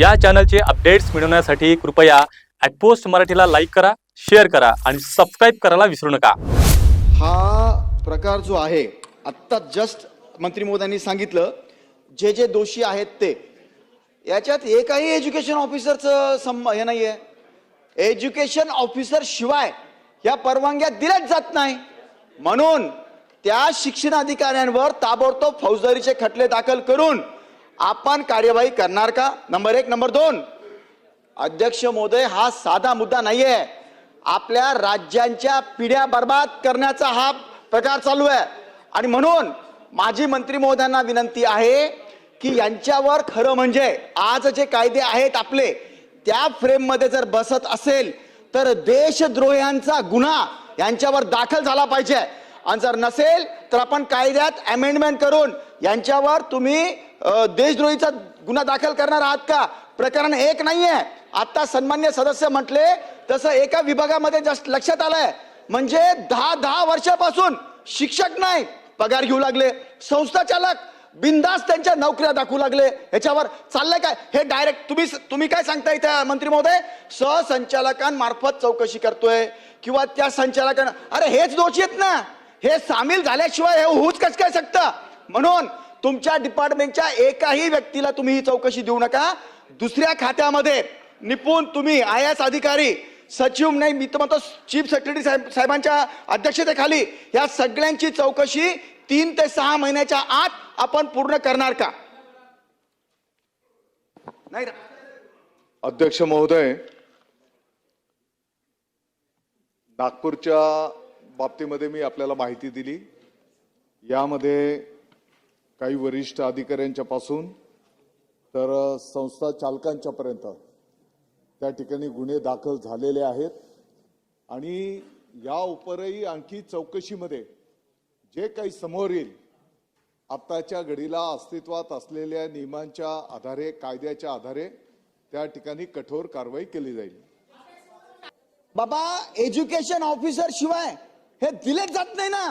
या चॅनलचे अपडेट्स मिळवण्यासाठी कृपया ॲटपोस्ट मराठीला लाईक करा शेअर करा आणि सबस्क्राईब करायला विसरू नका. हा प्रकार जो आहे आत्ता जस्ट मंत्री महोदयांनी सांगितलं जे जे दोषी आहेत ते. याच्यात एकही एज्युकेशन ऑफिसरचं सम हे नाही आहे एज्युकेशन ऑफिसर शिवाय या परवानग्या दिल्याच जात नाही. म्हणून त्या शिक्षण अधिकाऱ्यांवर ताबडतोब फौजदारीचे खटले दाखल करून आपण कार्यवाही करणार का? नंबर एक. नंबर दोन. अध्यक्ष महोदय हा साधा मुद्दा नाहीये. आपल्या राज्यांच्या पिढ्या बर्बाद करण्याचा हा प्रकार चालू आहे. आणि म्हणून माजी मंत्री महोदयांना विनंती आहे की यांच्यावर खरं म्हणजे आज जे कायदे आहेत आपले त्या फ्रेममध्ये जर बसत असेल तर देशद्रोह्यांचा गुन्हा यांच्यावर दाखल झाला पाहिजे. आणि जर नसेल तर आपण कायद्यात अमेंडमेंट करून यांच्यावर तुम्ही देशद्रोहीचा गुन्हा दाखल करणार आहात का? प्रकरण एक नाहीये. आता सन्मान्य सदस्य म्हटले तसं एका विभागामध्ये जस्ट लक्षात आलंय. म्हणजे दहा दहा वर्षापासून शिक्षक नाही पगार घेऊ लागले. संस्था चालक बिंदास त्यांच्या नोकऱ्या दाखवू लागले. ह्याच्यावर चाललंय काय? हे डायरेक्ट तुम्ही तुम्ही काय सांगताय त्या मंत्री महोदय? सहसंचालकांमार्फत चौकशी करतोय. किंवा त्या संचालकांना अरे हेच दोषी आहेत ना. हे सामील झाल्याशिवाय हे होऊच कस काय शकतं? म्हणून तुमच्या डिपार्टमेंटच्या एकाही व्यक्तीला तुम्ही ही चौकशी देऊ नका. दुसऱ्या खात्यामध्ये निपुण तुम्ही आय एस अधिकारी सचिव नाही मी तर म्हणतो चीफ सेक्रेटरी साहेब साहेबांच्या अध्यक्षतेखाली या सगळ्यांची चौकशी तीन ते सहा महिन्याच्या आत आपण पूर्ण करणार का? नाही अध्यक्ष महोदय नागपूरच्या बाबतीमध्ये मी आपल्याला माहिती दिली. यामध्ये काही वरिष्ठ अधिकाऱ्यांच्या पासून तर संस्था चालकांच्या पर्यंत त्या ठिकाणी गुन्हे दाखल झालेले आहेत. आणि या उपरही आणखी चौकशीमध्ये जे काही समोर येईल आत्ताच्या घडीला अस्तित्वात असलेल्या नियमांच्या आधारे कायद्याच्या आधारे त्या ठिकाणी कठोर कारवाई केली जाईल. बाबा एज्युकेशन ऑफिसर शिवाय हे दिलेच जात नाही ना.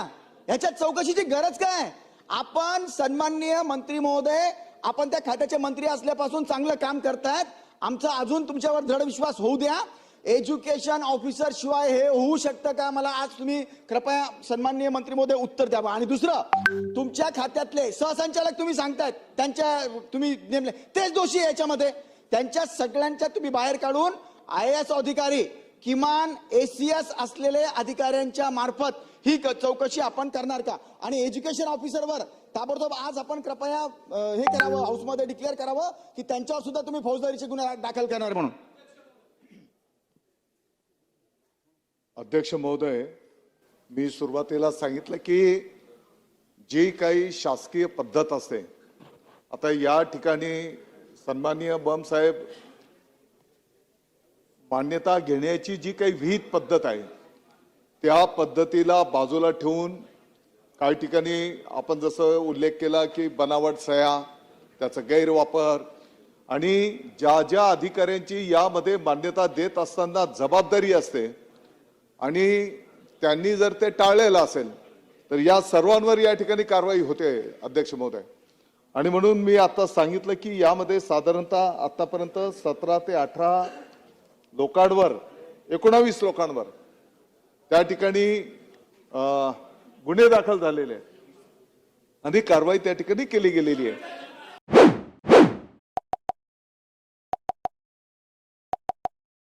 ह्याच्यात चौकशीची गरज काय? आपण सन्माननीय मंत्री महोदय आपण त्या खात्याचे मंत्री असल्यापासून चांगलं काम करतायत. आमचा अजून तुमच्यावर दृढ विश्वास होऊ द्या. एज्युकेशन ऑफिसर शिवाय हे होऊ शकतं का? मला आज तुम्ही कृपया सन्माननीय मंत्री महोदय उत्तर द्यावं आणि दुसरं तुमच्या खात्यातले सहसंचालक तुम्ही सांगतायत. त्यांच्या तुम्ही नेमले. तेच दोषी याच्यामध्ये. त्यांच्या सगळ्यांच्या तुम्ही बाहेर काढून आय एस अधिकारी किमान एसीएस असलेले अधिकाऱ्यांच्या मार्फत ही चौकशी आपण करणार का? आणि एज्युकेशन ऑफिसरवर ताबडतोब आज आपण कृपया हे करावं हाऊसमध्ये डिक्लेअर करावं की त्यांच्यावर सुद्धा तुम्ही फौजदारीचे गुन्हे दाखल करणार म्हणून. अध्यक्ष महोदय मी सुरुवातीला सांगितलं की जी काही शासकीय पद्धत असते आता या ठिकाणी सन्माननीय बम साहेब मान्यता घेण्याची जी काही विहित पद्धत आहे त्या पद्धतीला बाजूला ठेवून काही ठिकाणी आपण जसं उल्लेख केला की बनावट सह्या त्याचा गैरवापर आणि ज्या ज्या अधिकाऱ्यांची यामध्ये मान्यता देत असताना जबाबदारी असते आणि त्यांनी जर ते टाळलेलं असेल तर या सर्वांवर या ठिकाणी कारवाई होते अध्यक्ष महोदय. आणि म्हणून मी आता सांगितलं की यामध्ये साधारणतः आतापर्यंत सतरा ते अठरा लोकांवर एकोणावीस लोकांवर. त्या ठिकाणी गुन्हे दाखल झालेले आहेत. आणि कारवाई त्या ठिकाणी केली गेलेली आहे.